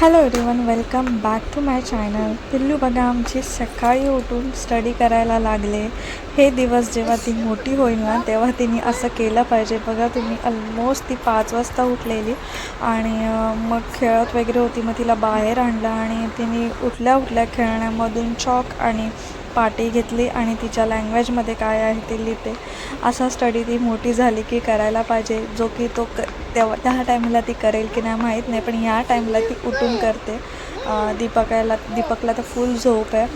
Hello everyone welcome back to my channel Pillu बघा आमची सकाळी उठून स्टडी करायला लागले. हे दिवस जेव्हा ती मोठी होईल ना तेव्हा तिने असं केलं पाहिजे. बघा तुम्ही ऑलमोस्ट ती पाच वाजता उठलेली आणि मग खेळत वगैरे होती मग तिला बाहेर आणलं आणि तिने उठल्या उठल्या खेळण्यामधून चॉक आणि पाटी घेतली आणि तिच्या लँग्वेजमध्ये काय आहे ते लिहिते. असा स्टडी ती मोठी झाली की करायला पाहिजे. जो की तो क तेव्हा त्या टाईमला ती करेल की नाही माहीत नाही पण ह्या टाईमला ती उठून करते? दीपकाला दीपकला तर फुल झोप आहे.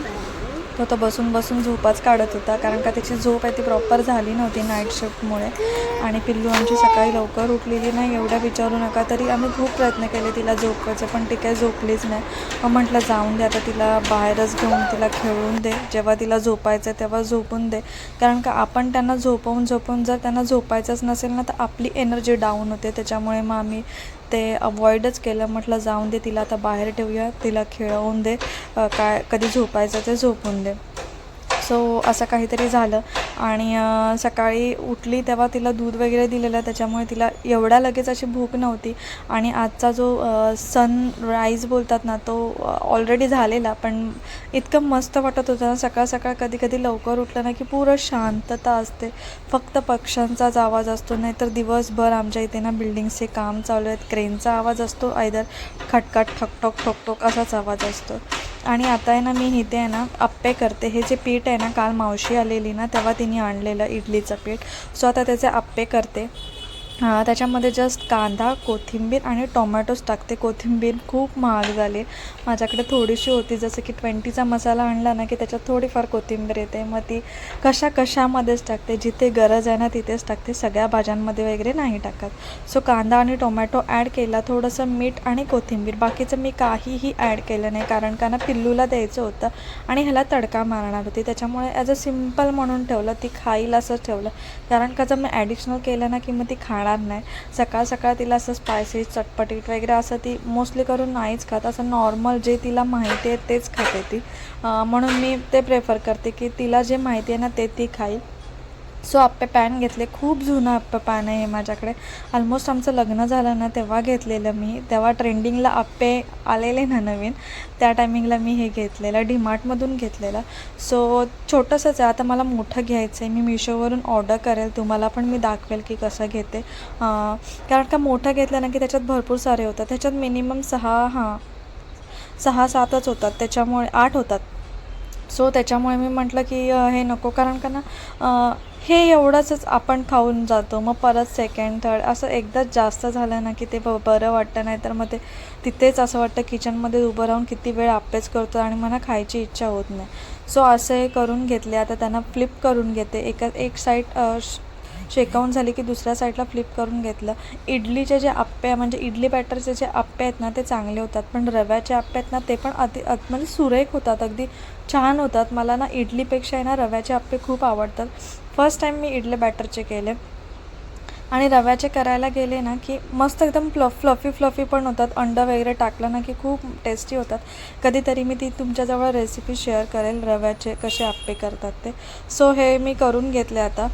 तो तर बसून बसून झोपाच काढत होता कारण का त्याची झोप आहे ती प्रॉपर झाली नव्हती नाईट शिफ्टमुळे आणि पिल्लू आमची सकाळी लवकर उठलेली नाही एवढं विचारू नका तरी आम्ही खूप प्रयत्न केले तिला झोपायचं पण ती काही झोपलीच नाही. मग म्हटलं जाऊन दे आता तिला बाहेरच घेऊन तिला खेळून दे जेव्हा तिला झोपायचं आहे तेव्हा झोपून दे. कारण का आपण त्यांना झोपवून झोपवून जर त्यांना झोपायचंच नसेल ना तर आपली एनर्जी डाऊन होते त्याच्यामुळे मग आम्ही ते अवॉइडच केलं. म्हटलं जाऊन दे तिला आता बाहेर ठेवूया. तिला खेळवून दे. काय कधी झोपायचं ते झोपून दे. सो हो, असं काहीतरी झालं. आणि सकाळी उठली तेव्हा तिला दूध वगैरे दिलेलं त्याच्यामुळे तिला एवढ्या लगेच अशी भूक नव्हती. आणि आजचा जो सनराईज बोलतात ना तो ऑलरेडी झालेला. पण इतकं मस्त वाटत होतं ना सकाळ सकाळ कधी कधी लवकर उठलं ना की पुरं शांतता असते. फक्त पक्ष्यांचाच आवाज असतो नाहीतर दिवसभर आमच्या इथे ना बिल्डिंगचे काम चालू आहेत क्रेनचा आवाज असतो आयदर खटखट ठकटोक ठोकटोक असाच आवाज असतो. आणि आता आहे ना मी इथे आहे ना आप्पे करते. हे जे पीठ आहे ना काल मावशी आलेली ना तेव्हा तिने आणलेलं इडलीचं पीठ. सो आता त्याचे आप्पे करते. त्याच्यामध्ये जस्ट कांदा कोथिंबीर आणि टोमॅटोच टाकते. कोथिंबीर खूप महाग झाली. माझ्याकडे थोडीशी होती जसं की ट्वेंटीचा मसाला आणला ना की त्याच्यात थोडीफार कोथिंबीर येते. मग ती कशा कशामध्येच टाकते. जिथे गरज आहे ना तिथेच टाकते. सगळ्या भाज्यांमध्ये वगैरे नाही टाकत. सो कांदा आणि टोमॅटो ॲड केला. थोडंसं मीठ आणि कोथिंबीर. बाकीचं मी काहीही ॲड केलं नाही कारण का ना पिल्लूला द्यायचं होतं आणि ह्याला तडका मारणार होती. त्याच्यामुळे ॲज अ सिंपल म्हणून ठेवलं ती खाईल असंच ठेवलं. कारण का जर मी ॲडिशनल केलं ना की मग ती खाणार नाही. सकाळ सकाळ तिला असं स्पायसी चटपटीत वगैरे असं ती मोस्टली करून नाहीच खात. असं नॉर्मल जे तिला माहिती आहे तेच खाते ती. म्हणून मी ते प्रेफर करते की तिला जे माहिती आहे ना ते ती खाईल. सो आप्पे पॅन घेतले. खूप जुनं आप्पे पॅन आहे माझ्याकडे. ऑलमोस्ट आमचं लग्न झालं ना तेव्हा घेतलेलं मी. तेव्हा ट्रेंडिंगला आप्पे आलेले ना नवीन त्या टायमिंगला मी हे घेतलेलं डीमार्टमधून घेतलेलं. सो छोटंसंच आहे. आता मला मोठं घ्यायचं आहे मी मिशोवरून ऑर्डर करेल. तुम्हाला पण मी दाखवेल की कसं घेते. कारण का मोठं घेतलं ना की त्याच्यात भरपूर सारे होतात. त्याच्यात मिनिमम सहा हां सहा सातच होतात. त्याच्यामुळे आठ होतात. सो त्याच्यामुळे मी म्हटलं की हे नको. कारण का ना हे एवढंच आपण खाऊन जातो. मग परत सेकंड थर्ड असं एकदाच जास्त झालं ना की ते ब बरं वाटतं. नाही तर मग ते तिथेच असं वाटतं किचनमध्ये उभं राहून किती वेळ आपेच करतो आणि मला खायची इच्छा होत नाही. सो असं हे करून घेतले. आता त्यांना फ्लिप करून घेते. एका एक साईड शेकावून झाली की दुसऱ्या साईडला फ्लिप करून घेतलं. इडलीचे जे आप्पे आहे म्हणजे इडली बॅटरचे जे आप्पे आहेत ना ते चांगले होतात. पण रव्याचे आप्पे आहेत ना ते पण अति म्हणजे सुरेख होतात अगदी छान होतात. मला ना इडलीपेक्षा आहे ना रव्याचे आप्पे खूप आवडतात. फर्स्ट टाईम मी इडली बॅटरचे केले. आणि रव्याचे करायला गेले ना की मस्त एकदम फ्लफ फ्लफी फ्लफी पण होतात. अंडं वगैरे टाकलं ना की खूप टेस्टी होतात. कधीतरी मी ती तुमच्याजवळ रेसिपी शेअर करेल रव्याचे कसे आप्पे करतात ते. सो हे मी करून घेतले आता.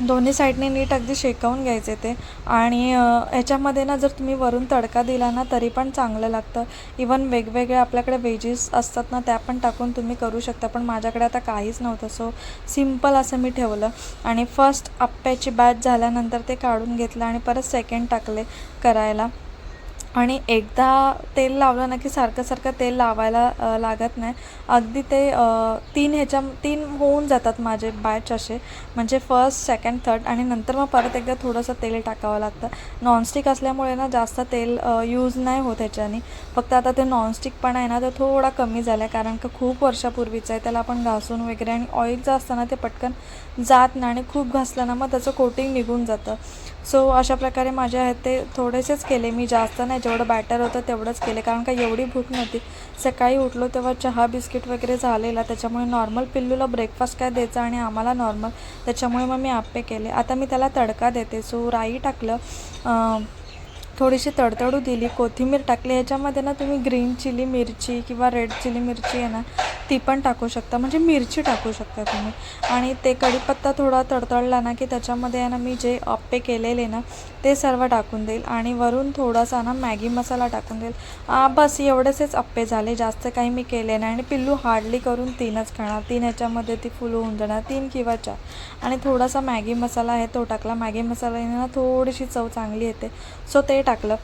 दोन्ही साईडने नीट अगदी शेकवून घ्यायचे ते. आणि ह्याच्यामध्ये ना जर तुम्ही वरून तडका दिला ना तरी पण चांगलं लागतं. इवन वेगवेगळे आपल्याकडे वेजेस असतात ना त्या पण टाकून तुम्ही करू शकता. पण माझ्याकडे आता काहीच नव्हतं. सो सिंपल असं मी ठेवलं. आणि फर्स्ट आप्प्याची बॅच झाल्यानंतर ते काढून घेतलं आणि परत सेकंड टाकले करायला. आणि एकदा तेल लावलं ना की सारखं सारखं तेल लावायला लागत नाही. अगदी ते तीन ह्याच्या तीन होऊन जातात माझे बॅच असे. म्हणजे फर्स्ट सेकंड थर्ड आणि नंतर मग परत एकदा थोडंसं तेल टाकावं लागतं. नॉनस्टिक असल्यामुळे ना जास्त तेल यूज नाही होत ह्याच्याने. फक्त आता ते नॉनस्टिक पण आहे ना तो थोडा कमी झाला आहे कारण का खूप वर्षापूर्वीचं आहे त्याला आपण घासून वगैरे आणि ऑइलचं असतं ना ते पटकन जात नाही आणि खूप घासलं ना मग त्याचं कोटिंग निघून जातं. सो अशा प्रकारे माझे आहेत ते थोडेसेच केले. मी जास्त नाही जेवढं बॅटर होतं तेवढंच केले. कारण का एवढी भूक नव्हती. सकाळी उठलो तेव्हा चहा बिस्किट वगैरे झालेला. त्याच्यामुळे नॉर्मल पिल्लूला ब्रेकफास्ट काय द्यायचा आणि आम्हाला नॉर्मल त्याच्यामुळे मग मी आप्पे केले. आता मी त्याला तडका देते. सो राई टाकलं. थोडीशी तडतडू दिली. कोथिंबीर टाकली. ह्याच्यामध्ये ना तुम्ही ग्रीन चिली मिरची किंवा रेड चिली मिरची आहे ना ती पण टाकू शकता. म्हणजे मिरची टाकू शकता तुम्ही. आणि ते कढीपत्ता थोडा तडतडला ना की त्याच्यामध्ये आहे ना मी जे अप्पे केलेले ना ते सर्व टाकून देईल. आणि वरून थोडासा ना मॅगी मसाला टाकून देईल. बस एवढेसेच अप्पे झाले. जास्त काही मी केले नाही. आणि पिल्लू हार्डली करून तीनच खाणार. तीन ह्याच्यामध्ये ती फुल होऊन जाणार. तीन किंवा चार. आणि थोडासा मॅगी मसाला आहे तो टाकला. मॅगी मसाल्याने ना थोडीशी चव चांगली येते. सो ते टाकलं.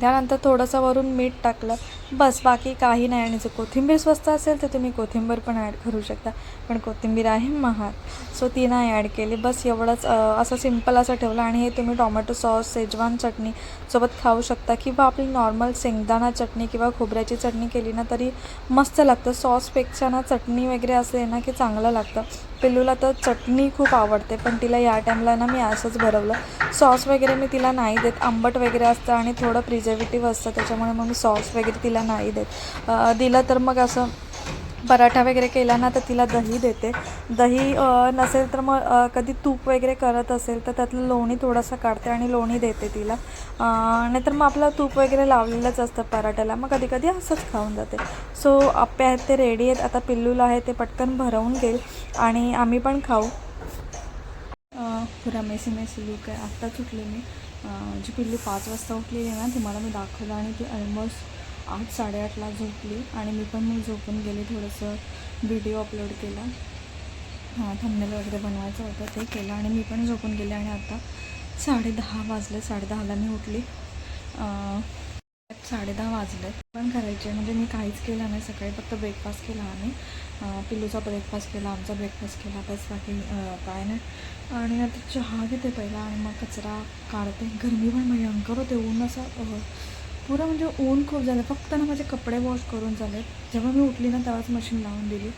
त्यानंतर थोडंसं वरून मीठ टाकलं. बस बाकी काही नाही. आणि जर कोथिंबीर स्वस्त असेल तर तुम्ही कोथिंबीर पण ॲड करू शकता. पण कोथिंबीर आहे महाग. सो ती नाही ॲड केली. बस एवढंच असं सिंपल असं ठेवलं. आणि हे तुम्ही टोमॅटो सॉस सेजवान चटणी सोबत खाऊ शकता. किंवा आपली नॉर्मल शेंगदाणा चटणी किंवा खोबऱ्याची चटणी केली ना तरी मस्त लागतं. सॉसपेक्षा ना चटणी वगैरे असले ना की चांगलं लागतं. पिल्लूला तर चटणी खूप आवडते. पण तिला या टाईमला ना मी असंच भरवलं. सॉस वगैरे मी तिला नाही देत. आंबट वगैरे असतं आणि थोडं प्रिझर्वेटिव्ह असतं. त्याच्यामुळे मग मी सॉस वगैरे तिला नाही देत. दिलं तर मग असं पराठा वगैरे केला ना तर तिला दही देते. दही नसेल तर मग कधी तूप वगैरे करत असेल तर त्यातलं लोणी थोडंसं काढते आणि लोणी देते तिला. नाहीतर मग आपलं तूप वगैरे लावलेलंच असतं पराठ्याला. मग कधी कधी असंच खाऊन जाते. सो आप्पे आहेत ते रेडी आहेत. आता पिल्लूला आहे ते पटकन भरवून घेईल आणि आम्ही पण खाऊ. पुरा मेसी मेसी लुक आहे आत्ताच उठले मी. जी पिल्लू पाच वाजता उठलेली आहे ना ती मला मी दाखवलं आणि ती ऑलमोस्ट आठ साडेआठला झोपली आणि मी पण मग झोपून गेले थोडंसं. व्हिडिओ अपलोड केला. हां थंबनेल वगैरे बनवायचं होतं ते केलं आणि मी पण झोपून गेले आणि आता साडेदहा वाजले. साडेदहाला मी उठली. साडेदहा वाजले. पण करायचे म्हणजे मी काहीच केलं नाही. सकाळी फक्त ब्रेकफास्ट केला आम्ही. पिल्लूचा ब्रेकफास्ट केला आमचा ब्रेकफास्ट केला बस बाकी काय नाही. आणि आता चहा घेते पहिला आणि मग कचरा काढते. गरमी पण भयंकर होते ऊन असं पुरं म्हणजे ऊन खूप झालं. फक्त ना माझे कपडे वॉश करून झाले. जेव्हा मी उठली ना तेव्हाच मशीन लावून दिली.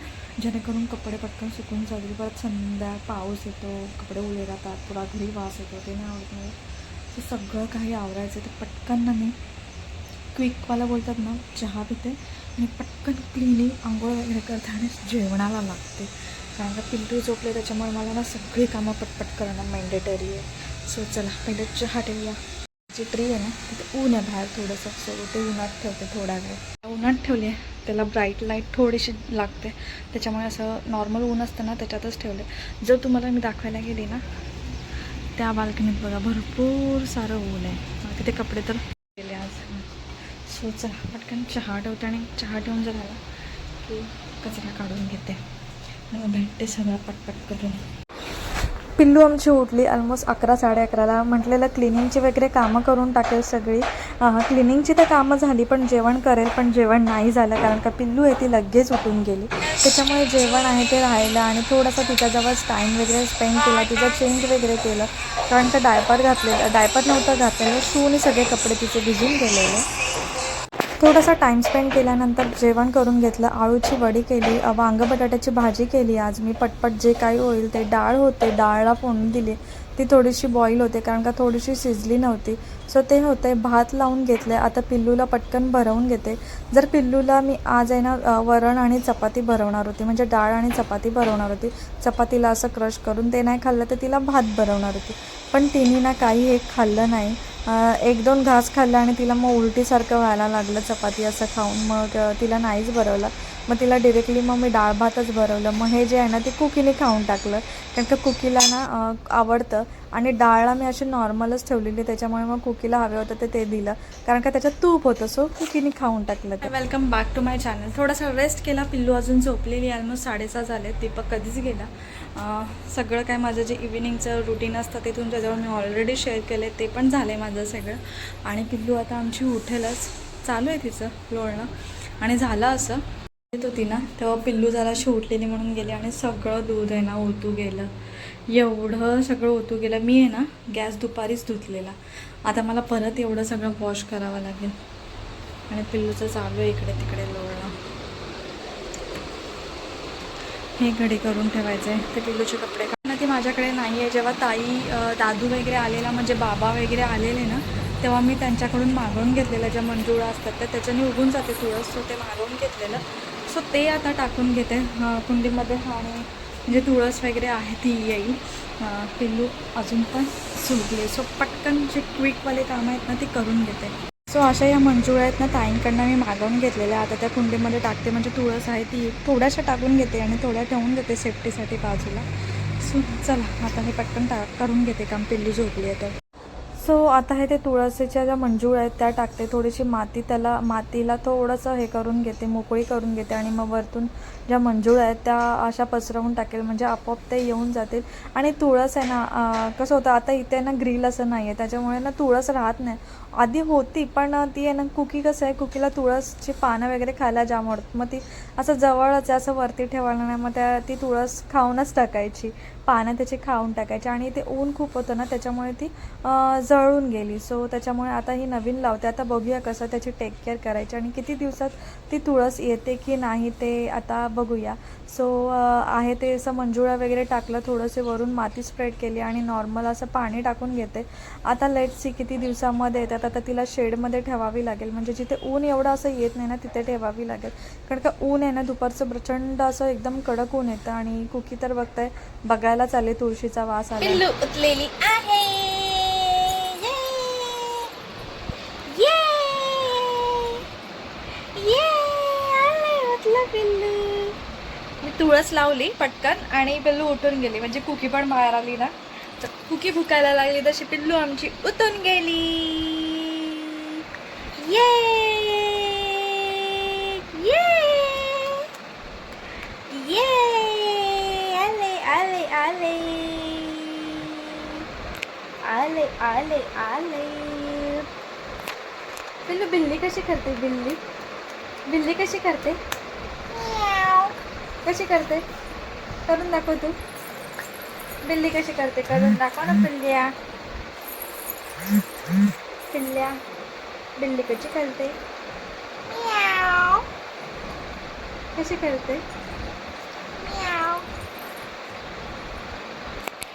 जेणेकरून कपडे पटकन सुकून जातील. परत संध्या पाऊस येतो कपडे उले राहतात पुरा घरी वास येतो ते नाही आवडत नाही ते सगळं काही आवरायचं ते पटकन ना मी क्विकवाला बोलतात ना चहा पिते आणि पटकन क्लिनिंग आंघोळ वगैरे करते आणि जेवणाला लागते. कारण का पिंटू झोपले त्याच्यामुळे मला ना सगळी कामं पटपट करणं मॅन्डेटरी आहे. सो चला पहिले चहा ठेवूया. जी ट्री आहे ना तिथे ऊन आहे बाहेर थोडंसं सो ते उन्हात ठेवते थोडा वेळ. उन्हात ठेवली आहे. त्याला ब्राईट लाइट थोडीशी लागते. त्याच्यामुळे असं नॉर्मल ऊन असतं ना त्याच्यातच ठेवले. जर तुम्हाला मी दाखवायला गेली ना त्या बाल्कनीत बघा भरपूर सारं ऊन आहे. तिथे कपडे तर गेले आज. सो चला पटकन चहा ठेवते आणि चहा ठेवून जर आला की कचरा काढून घेते. मग भेटते सगळं पटपट करून. पिल्लू आमची उठली ऑलमोस्ट अकरा साडे अकराला. म्हटलेलं क्लिनिंगची वगैरे कामं करून टाकेल सगळी. क्लिनिंगची तर कामं झाली पण जेवण करेल पण जेवण नाही झालं कारण का पिल्लू आहे ती लगेच उठून गेली. त्याच्यामुळे जेवण आहे ते राहिलं आणि थोडासा तिच्याजवळ टाईम वगैरे स्पेंड केला तिचं चेंज वगैरे केलं. कारण का डायपर घातलेलं डायपर नव्हतं घातलेलं शूने सगळे कपडे तिचे भिजून गेलेले. थोडासा टाईम स्पेंड केल्यानंतर जेवण करून घेतलं आळूची वडी केली वांग बटाट्याची भाजी केली. आज मी पटपट जे काही होईल ते डाळ होते डाळला फोडून दिली. ती थोडीशी बॉईल होते कारण का थोडीशी शिजली नव्हती. सो ते होते भात लावून घेतले. आता पिल्लूला पटकन भरवून घेते. जर पिल्लूला मी आज आहे ना वरण आणि चपाती भरवणार होती म्हणजे डाळ आणि चपाती भरवणार होती. चपातीला असं क्रश करून ते नाही खाल्लं तर तिला भात भरवणार होती. पण तिने ना काही एक खाल्लं नाही. एक दोन घास खाल्ला आणि तिला मग उलटीसारखं व्हायला लागलं चपाती असं खाऊन. मग तिला नाहीच बरवलं. मग तिला डिरेक्टली मग मी डाळ भातच भरवलं. मग हे जे आहे ना ते कुकीने खाऊन टाकलं. कारण का कुकीला ना आवडतं. आणि डाळला मी अशी नॉर्मलच ठेवलेली. त्याच्यामुळे मग कुकीला हवे होतं ते ते दिलं. कारण का त्याच्यात तूप होतं. सो कुकीने खाऊन टाकलं ते. Welcome back to my channel थोडासा रेस्ट केला. पिल्लू अजून झोपलेली ऑलमोस्ट साडेसहा झाले. दीपक कधीच गेला. सगळं काय माझं जे इव्हिनिंगचं रुटीन असतं ते तुमच्याजवळ मी ऑलरेडी शेअर केलं ते पण झालं आहे माझं सगळं. आणि पिल्लू आता आमची उठेलच. चालू आहे तिचं लोळणं. आणि झालं असं. येत होती ना तेव्हा पिल्लू झाला उठलेली म्हणून गेली आणि सगळं दूध आहे ना ओतू गेलं. एवढं सगळं ओतू गेलं. मी आहे ना गॅस दुपारीच धुतलेला. आता मला परत एवढं सगळं वॉश करावं लागेल. आणि पिल्लूचं चालू आहे इकडे तिकडे लोळणं. हे घडी करून ठेवायचं आहे ते पिल्लूचे कपडे कारण ती माझ्याकडे नाही आहे. जेव्हा ताई दादू वगैरे आलेला म्हणजे बाबा वगैरे आलेले ना तेव्हा मी त्यांच्याकडून मागवून घेतलेलं. ज्या मंजुळा असतात तर त्याच्याने उगून जाते. तुळस सो ते मागवून घेतलेलं. सो ते आता टाकून घेते. कुंडीमध्ये आणि म्हणजे तुळस वगैरे आहे ती येईल. पिल्लू अजून पण सुटले सो पटकन जे क्विकवाले कामं आहेत ना ती करून घेते. सो अशा या मंजुळ्या आहेत ना ताईंकडनं मी मागवून घेतलेल्या. आता त्या कुंडीमध्ये टाकते. म्हणजे तुळस आहे ती थोड्याशा टाकून घेते आणि थोड्या ठेवून घेते सेफ्टीसाठी बाजूला. सो चला आता हे पटकन टा करून घेते काम. पिल्लू झोपली आहे तर. सो आता हे ते तुळसीच्या ज्या मंजूळ आहेत त्या टाकते. थोडीशी माती त्याला मातीला थोडंसं हे करून घेते मोकळी करून घेते आणि मग वरतून ज्या मंजूळ आहेत त्या अशा पसरवून टाकेल. म्हणजे आपोआप ते येऊन जातील. आणि तुळस आहे ना कसं होतं आता इथे ना ग्रिल असं नाही आहे त्याच्यामुळे ना तुळस राहत नाही. आधी होती पण ती आहे ना कुकी कसं आहे कुकीला तुळसची पानं वगैरे खायला जाम आवडत मग ती असं जवळच आहे, असं वरती ठेवायला नाही मग त्या ती तुळस खाऊनच टाकायची. पानं त्याची खाऊन टाकायची. आणि ते ऊन खूप होतं ना त्याच्यामुळे ती जळून गेली. सो त्याच्यामुळे आता ही नवीन लावते. आता बघूया कसं त्याची टेक केअर करायची. आणि किती दिवसात ती तुळस येते की नाही ते आता बघूया. सो आहे ते असं मंजुळा वगैरे टाकलं थोडंसे वरून माती स्प्रेड केली आणि नॉर्मल असं पाणी टाकून घेते. आता लेट सी किती दिवसामध्ये येतात. आता तिला शेडमध्ये ठेवावी लागेल. म्हणजे जिथे ऊन एवढं असं येत नाही ना तिथे ठेवावी लागेल. कारण का ऊन आहे ना दुपारचं प्रचंड असं एकदम कडक ऊन येतं आणि कुकी तर बघताय बघायला चालले तुळशीचा वास आला. उतलेली आहे. आले मी तुळस लावली पटकन आणि पिल्लू उठून गेली. म्हणजे कुकी पण बाहेर आली ना. तर कुकी भुकायला लागली तशी पिल्लू आमची उतून गेली. ये ये ये आले आले आले आले आले आले पिल्लू बिल्ली कशी करते बिल्ली? बिल्ली कशी करते. कशी करते? करून दाखव तू. बिल्ली कशी करते करून दाखव ना पिल्ल्या. पिल्ल्या. बिल्ली कशी करते म्याव. कशी करते म्याव.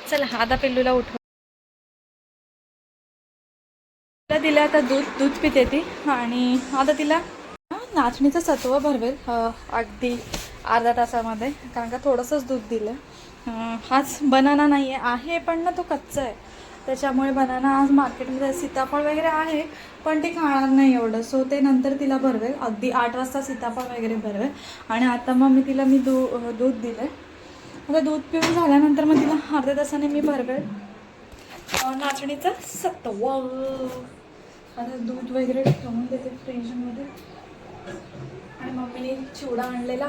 चला आता पिल्लूला उठव. तिला दिलं आता दूध दूध पिते ती. आणि आता तिला नाचणीचं सत्व भरवेल अगदी अर्धा तासामध्ये. कारण का थोडंसंच दूध दिलं. हाच बनाना नाही आहे पण ना तो कच्चा आहे. त्याच्यामुळे बनाना आज मार्केटमध्ये सीताफळ वगैरे आहे पण ते खाणार नाही एवढं. सो ते नंतर तिला भरवेल. अगदी आठ वाजता सीताफळ वगैरे भरवेल. आणि आता मग मी तिला मी दू दूध दिलं आता दूध पिऊन झाल्यानंतर मग तिला अर्ध्या तासाने मी भरवेल. नाचणीचं सत्व आता दूध वगैरे ठेवून देते फ्रीजमध्ये. आणि मम्मीने चिवडा आणलेला.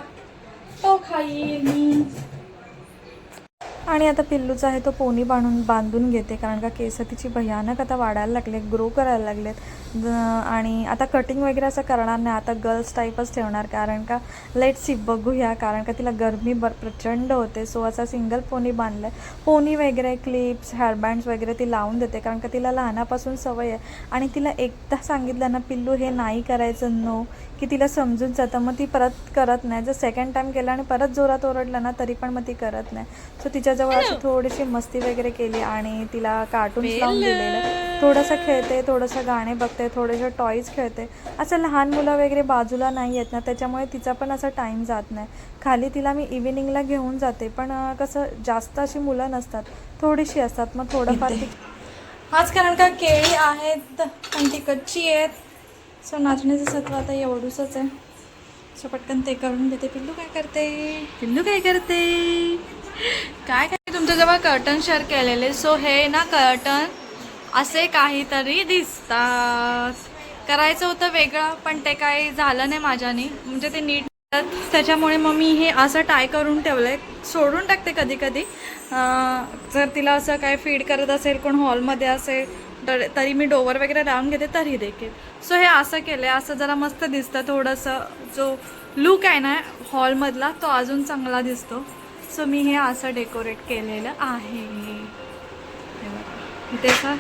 तो खाईल मी. आणि आता पिल्लूचा आहे तो पोनी बांधून बांधून घेते कारण का केस तिची भयानक आता वाढायला लागले ग्रो करायला लागलेत. आणि आता कटिंग वगैरे असं करणार नाही आता गर्ल्स टाईपच ठेवणार कारण का लेट सी बघूया कारण का तिला गरमी बर प्रचंड होते. सो असा सिंगल पोनी बांधलं आहे पोनी वगैरे क्लिप्स हेअरबँड्स वगैरे ती लावून देते कारण का तिला लहानापासून सवय आहे. आणि तिला एकदा सांगितलं ना पिल्लू हे नाही करायचं नो की तिला समजून जातं. मग ती परत करत नाही. जर सेकंड टाईम केलं आणि परत जोरात ओरडलं ना तरी पण मग ती करत नाही. सो तिच्याजवळ अशी थोडीशी मस्ती वगैरे केली आणि तिला कार्टून्स लावून दिलेलं. थोडंसं खेळते थोडंसं गाणे बघते थोडेसे टॉईज खेळते. असं लहान मुलं वगैरे बाजूला नाही आहेत ना त्याच्यामुळे तिचा पण असा टाईम जात नाही. खाली तिला मी इव्हिनिंगला घेऊन जाते पण कसं जास्त अशी मुलं नसतात. थोडीशी असतात. मग थोडंफार ती आज कारण का केळी आहेत पण ती कच्ची आहेत. सो नाचण्याचं सत्व आता एवढूसच आहे. सो पटकन ते करून देते पिल्लू काय करते? पिल्लू काय करते? काय काय तुमच्याजवळ कर्टन शेअर केलेले? सो हे ना कर्टन असे काहीतरी दिसतात. करायचं होतं वेगळं पण ते काही झालं नाही माझ्याने. म्हणजे ते नीट त्याच्यामुळे मग मी हे असं टाय करून ठेवलं आहे सोडून टाकते कधी कधी. जर तिला असं काय फीड करत असेल कोण हॉलमध्ये असेल तर तरी मी डोवर वगैरे लावून घेते तरी देखील. सो हे असं केलं आहे असं जरा मस्त दिसतं. थोडंसं जो लुक आहे ना हॉलमधला तो अजून चांगला दिसतो. सो मी हे असं डेकोरेट केलेलं आहे. इथे का?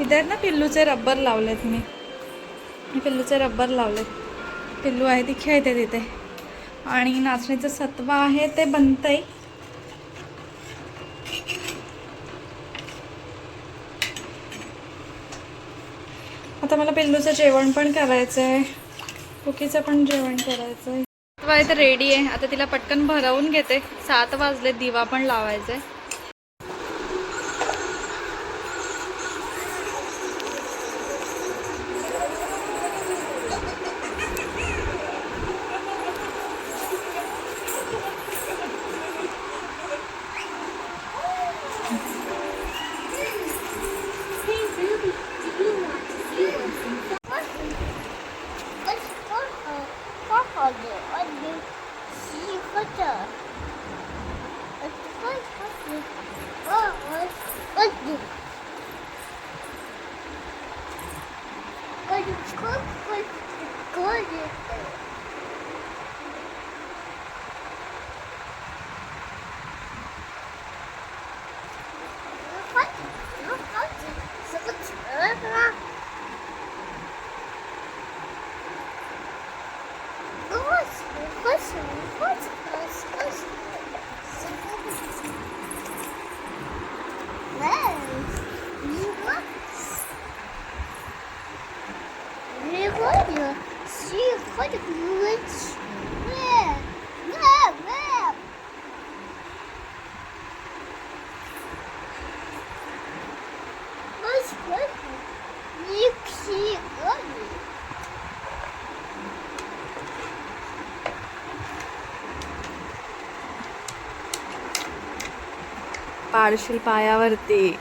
इथे आहेत ना पिल्लूचे रब्बर लावलेत मी मी. पिल्लूचे रब्बर लावलेत. पिल्लू आहे ती खेळते तिथे. आणि नाचणीचं सत्व आहे ते बनतंय. आता मला पिल्लूचं जेवण पण करायचं आहे कुकीचं पण जेवण करायचं आहे तर रेडी आहे. आता तिला पटकन भरवून घेते. सात वाजले दिवा पण लावायचा आहे पाडशील पायावरती.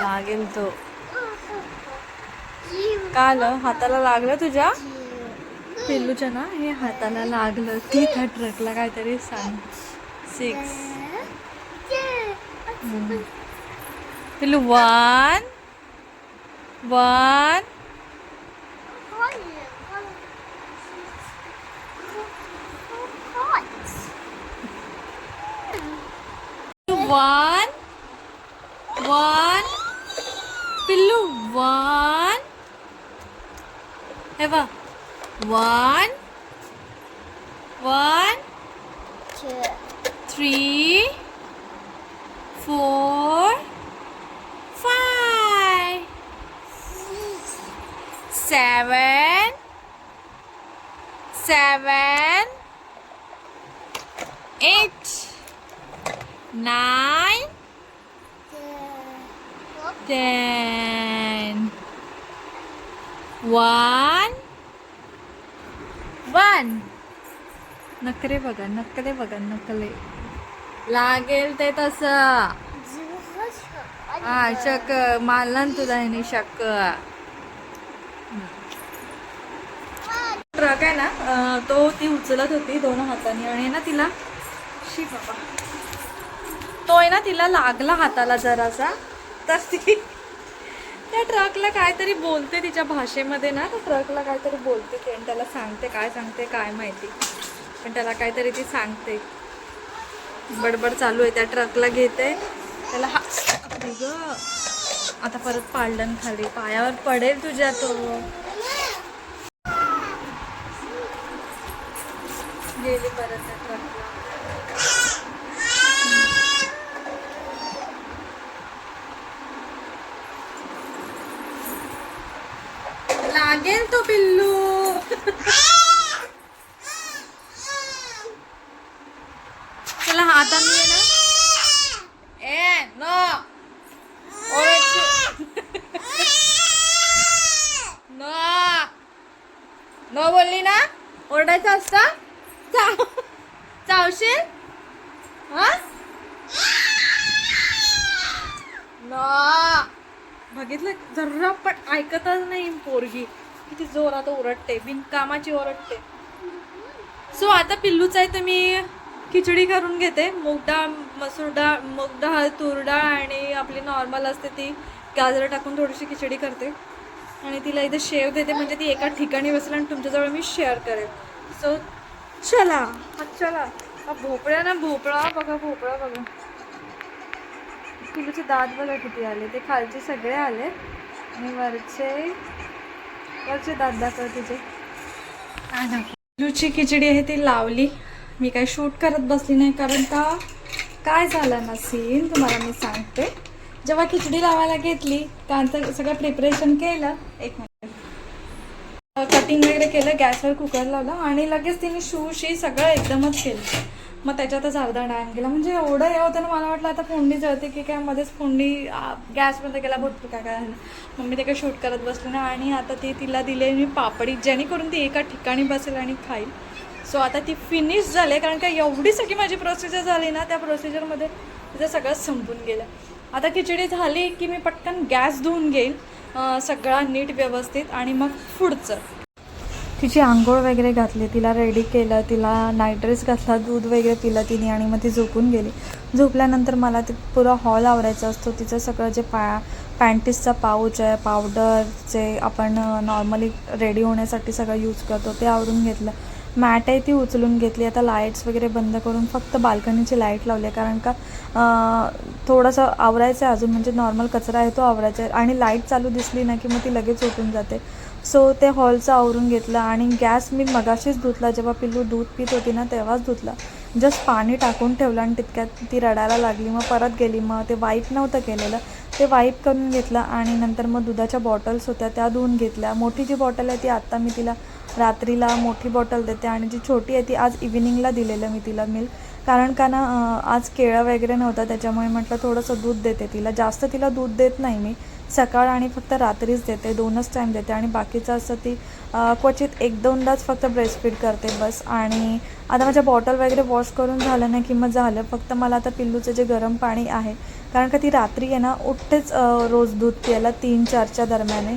लागेल तो काल हाताला लागलं तुझ्या? पिल्लूच्या ना हे हाताला लागलं. ती त्या ट्रकला काहीतरी सांग. Six Pillu one one one, one, pillu, one, Eva, one, one, two, three, four, five, seven, seven, eight. Nine, ten, one, one. नखरे बघा नकले बघा नकले लागेल ते तस. हा शक मानला ना तुला ह्याने शक ट्रक आहे ना तो ती उचलत होती दोन हाताने आणि ना तिला. शी बाबा. तो आहे ना तिला लागला हाताला जरासा. तर ती त्या ट्रकला काहीतरी बोलते तिच्या भाषेमध्ये ना त्या ट्रकला काहीतरी बोलते ते आणि त्याला सांगते काय सांगते काय माहिती. पण त्याला काहीतरी ती सांगते. बडबड चालू आहे त्या ट्रकला घेते. त्याला हा ग आता परत पाळलं खाली. पायावर पडेल तुझ्या तो. गेली परत त्या ट्रकला लागेल तो पिल्लू चला हाताने ये ना ए नो ओरडशी नो नो बोलली ना ओरडायचं असतं चाव चावशील हा नो बघितलं जरा पण ऐकतच नाही पोरगी किती जोरात ओरडते बिनकामाची ओरडते. सो आता पिल्लूच आहे तर मी खिचडी करून घेते. मूग डाळ मसूर डाळ मूग डाळ तूर डाळ आणि आपली नॉर्मल असते ती गाजरं टाकून थोडीशी खिचडी करते. आणि तिला इथे शेव देते म्हणजे ती एका ठिकाणी बसेल आणि तुमच्याजवळ मी शेअर करेल. सो चला. हा चला. हा भोपळा ना भोपळा. बघा भोपळा बघा. पिल्लूचे दात बघा किती आले. ते खालचे सगळे आले. आणि वरचे वरचे दात दाखव तुझे. पिल्लूची खिचडी आहे ती लावली. मी काही शूट करत बसली नाही कारण का? काय झालं ना सीन तुम्हाला मी सांगते. जेव्हा खिचडी लावायला घेतली त्यानंतर सगळं प्रिपरेशन केलं. एक मिनिट कटिंग वगैरे केलं गॅसवर कुकर लावला आणि लगेच तिने शूशी सगळं एकदमच केलं. मग त्याच्यातच अर्धा टाइम गेला. म्हणजे एवढं हे होतं ना मला वाटलं आता फोडणी जळते की काय मध्येच फोडणी गॅसमध्ये गेला भरपूर काय काय मम्मी मग मी ते काय शूट करत बसले ना आणि आता ती तिला दिले मी पापडी जेणेकरून ती एका ठिकाणी बसेल आणि खाईल. सो आता ती फिनिश झाली कारण का एवढी सगळी माझी प्रोसिजर झाली ना त्या प्रोसिजरमध्ये तिचं सगळं संपून गेलं. आता खिचडी झाली की मी पटकन गॅस धुवून घेईल सगळा नीट व्यवस्थित आणि मग पुढचं. तिची आंघोळ वगैरे घातली तिला रेडी केलं तिला नाईट ड्रेस घातला दूध वगैरे पिलं तिने आणि मग ती झोपून गेली. झोपल्यानंतर मला ते पुरा हॉल आवरायचा असतो. तिचं सगळं जे पा पॅन्टीसचा पाऊच आहे पावडर जे आपण नॉर्मली रेडी होण्यासाठी सगळं यूज करतो ते आवरून घेतलं. मॅट आहे ती उचलून घेतली. आता लाईट्स वगैरे बंद करून फक्त बाल्कनीची लाइट लावली आहे. कारण का थोडंसं आवरायचं आहे अजून. म्हणजे नॉर्मल कचरा आहे तो आवरायचा आहे. आणि लाइट चालू दिसली ना की मग ती लगेच उठून जाते. सो ते हॉलचं आवरून घेतलं आणि गॅस मी मगाशीच धुतला. जेव्हा पिल्लू दूध पित होती ना तेव्हाच धुतला. जस्ट पाणी टाकून ठेवलं आणि तितक्यात ती रडायला लागली. मग परत गेली. मग ते वाईप नव्हतं केलेलं. ते वाईप करून घेतलं आणि नंतर मग दुधाच्या बॉटल्स होत्या त्या धुवून घेतल्या. मोठी जी बॉटल आहे ती आत्ता मी तिला रात्रीला मोठी बॉटल देते आणि जी छोटी आहे ती आज इव्हिनिंगला दिलेलं मी तिला मिल्क कारण का ना आज केळं वगैरे नव्हतं त्याच्यामुळे म्हटलं थोडंसं दूध देते तिला. जास्त तिला दूध देत नाही मी. सकाळ आणि फक्त रात्रीच देते दोनच टाईम देते आणि बाकीचं असं ती क्वचित एक दोनदाच फक्त ब्रेस्टफीड करते बस. आणि आता माझ्या बॉटल वगैरे वॉश करून झालं नाही की मग झालं फक्त मला आता पिल्लूचं जे गरम पाणी आहे कारण का ती रात्री आहे ना उठतेच रोज दूध प्यायला तीन चारच्या दरम्याने.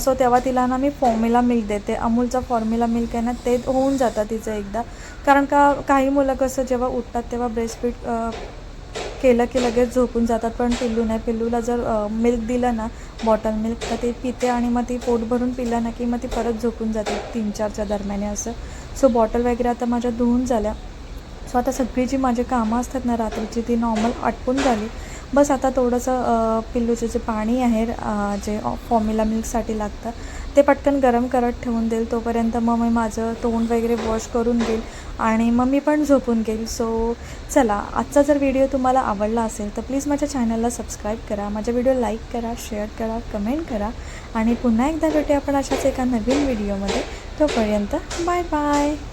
सो तेव्हा तिला ना मी फॉर्म्युला मिल्क देते. अमूलचा फॉर्म्युला मिल्क आहे ना ते होऊन जातं तिचं एकदा. कारण का काही मुलं कसं जेव्हा उठतात तेव्हा ब्रेस्टफीड केलं की लगेच झोपून जातात. पण पिल्लू नाही. पिल्लूला जर मिल्क दिलं ना बॉटल मिल्क तर ते पिते आणि मग ती पोट भरून पिलं ना की मग ती परत झोपून जाते तीन चारच्या दरम्याने असं. सो बॉटल वगैरे आता माझ्या धुवून झाल्या. सो आता सगळी जी माझी कामं असतात ना रात्रीची ती नॉर्मल आटपून झाली. बस आता थोडंसं पिल्लूचं जे पाणी आहे जे फॉर्म्युला मिल्कसाठी लागतं ते पटकन गरम करत ठेवून देईल. तोपर्यंत मग मी माझं तोंड वगैरे वॉश करून देईल आणि मग मी पण झोपून घेईल सो चला आजचा जर व्हिडिओ तुम्हाला आवडला असेल तर प्लीज माझ्या चॅनलला सबस्क्राईब करा माझ्या व्हिडिओ लाईक करा शेअर करा कमेंट करा आणि पुन्हा एकदा भेटूया आपण अशाच एका नवीन व्हिडिओमध्ये तोपर्यंत बाय बाय